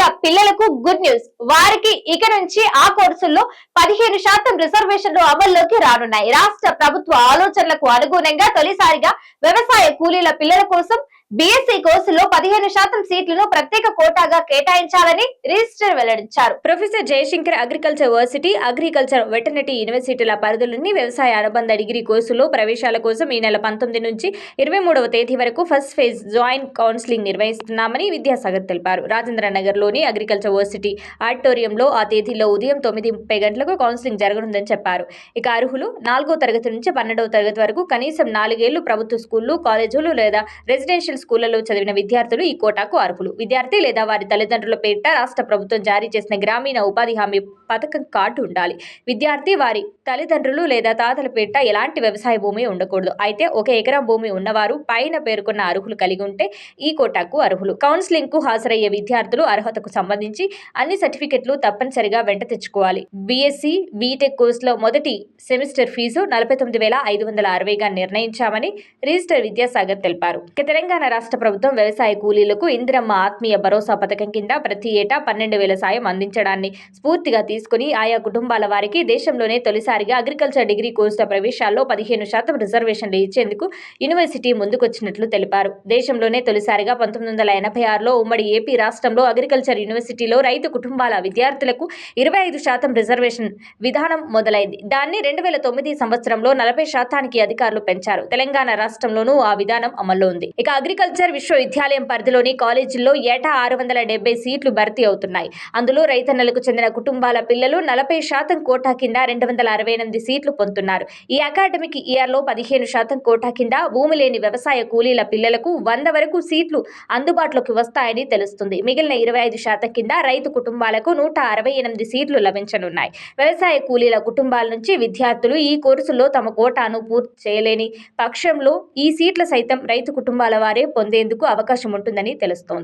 కూలీల పిల్లలకు good news. వారికి ఇక నుంచి ఆ కోర్సుల్లో పదిహేను శాతం రిజర్వేషన్లు అమల్లోకి రానున్నాయి. రాష్ట్ర ప్రభుత్వ ఆలోచనలకు అనుగుణంగా తొలిసారిగా వ్యవసాయ కూలీల పిల్లల కోసం బీఎస్సీ కోర్సులో పదిహేను శాతం సీట్లను ప్రత్యేక కోటాగా కేటాయించాలని రిజిస్టర్ వెల్లడించారు. Professor Jayashankar agriculture varsity agriculture veterinary యూనివర్సిటీల పరిధిలోని వ్యవసాయ అనుబంధ డిగ్రీ కోర్సులో ప్రవేశాల కోసం ఈ నెల పంతొమ్మిది నుంచి ఇరవై మూడవ తేదీ వరకు ఫస్ట్ ఫేజ్ జాయింట్ కౌన్సిలింగ్ నిర్వహిస్తున్నామని విద్యాసాగర్ తెలిపారు. రాజేంద్ర నగర్లోని అగ్రికల్చర్ వర్సిటీ ఆడిటోరియంలో ఆ తేదీలో ఉదయం తొమ్మిది ముప్పై గంటలకు కౌన్సిలింగ్ జరగనుందని చెప్పారు. ఇక అర్హులు నాలుగో తరగతి నుంచి పన్నెండవ తరగతి వరకు కనీసం నాలుగేళ్ళు ప్రభుత్వ స్కూళ్ళు కాలేజీలు లేదా రెసిడెన్షియల్ స్కూళ్ళలో చదివిన విద్యార్థులు ఈ కోటాకు అర్హులు. విద్యార్థి లేదా వారి తల్లిదండ్రుల పేరిట రాష్ట్ర ప్రభుత్వం జారీ చేసిన గ్రామీణ ఉపాధి హామీ పథకం కార్డు ఉండాలి. విద్యార్థి వారి తల్లిదండ్రులు లేదా తాతల పేరిట ఎలాంటి వ్యవసాయ భూమి ఉండకూడదు. అయితే ఒక ఎకరం భూమి ఉన్నవారు పైన పేర్కొన్న అర్హులు కలిగి ఉంటే ఈ కోటాకు అర్హులు. కౌన్సిలింగ్కు హాజరయ్యే విద్యార్థులు అర్హతకు సంబంధించి అన్ని సర్టిఫికెట్లు తప్పనిసరిగా వెంట తెచ్చుకోవాలి. బీఎస్సీ బీటెక్ కోర్సులో మొదటి సెమిస్టర్ ఫీజు నలభై తొమ్మిది వేల ఐదు వందల అరవైగా నిర్ణయించామని రిజిస్టర్ విద్యాసాగర్ తెలిపారు. తెలంగాణ రాష్ట్ర ప్రభుత్వం వ్యవసాయ కూలీలకు ఇందిరమ్మ ఆత్మీయ భరోసా పథకం కింద ప్రతి ఏటా పన్నెండు వేల సాయం అందించడాన్ని స్ఫూర్తిగా తీసుకుని ఆయా కుటుంబాల వారికి దేశంలోనే తొలిసారిగా అగ్రికల్చర్ డిగ్రీ కోర్సుల ప్రవేశాల్లో పదిహేను శాతం రిజర్వేషన్లు ఇచ్చేందుకు యూనివర్సిటీ ముందుకొచ్చినట్లు తెలిపారు. దేశంలోనే తొలిసారిగా పంతొమ్మిది వందల ఎనభై ఆరులో ఉమ్మడి ఏపీ రాష్ట్రంలో అగ్రికల్చర్ యూనివర్సిటీలో రైతు కుటుంబాల విద్యార్థులకు ఇరవై ఐదు శాతం రిజర్వేషన్ విధానం మొదలైంది. దాన్ని రెండు వేల తొమ్మిది సంవత్సరంలో నలభై శాతానికి అధికారులు పెంచారు. తెలంగాణ రాష్ట్రంలోనూ ఆ విధానం అమల్లో ఉంది. ఇక అగ్రికల్చర్ విశ్వవిద్యాలయం పరిధిలోని కాలేజీల్లో ఏటా ఆరు వందల డెబ్బై సీట్లు భర్తీ అవుతున్నాయి. అందులో రైతన్నలకు చెందిన కుటుంబాల పిల్లలు నలభై శాతం కోటా కింద రెండు వందల అరవై ఎనిమిది సీట్లు పొందుతున్నారు. ఈ అకాడమిక్ ఇయర్లో పదిహేను శాతం కోటా కింద భూమి లేని వ్యవసాయ కూలీల పిల్లలకు వంద వరకు సీట్లు అందుబాటులోకి వస్తాయని తెలుస్తుంది. మిగిలిన ఇరవై ఐదు శాతం కింద రైతు కుటుంబాలకు నూట అరవై ఎనిమిది సీట్లు లభించనున్నాయి. వ్యవసాయ కూలీల కుటుంబాల నుంచి విద్యార్థులు ఈ కోర్సులో తమ కోటాను పూర్తి చేయలేని పక్షంలో ఈ సీట్ల సైతం రైతు కుటుంబాల వారి పొందేందుకు అవకాశం ఉంటుందని తెలుస్తోంది.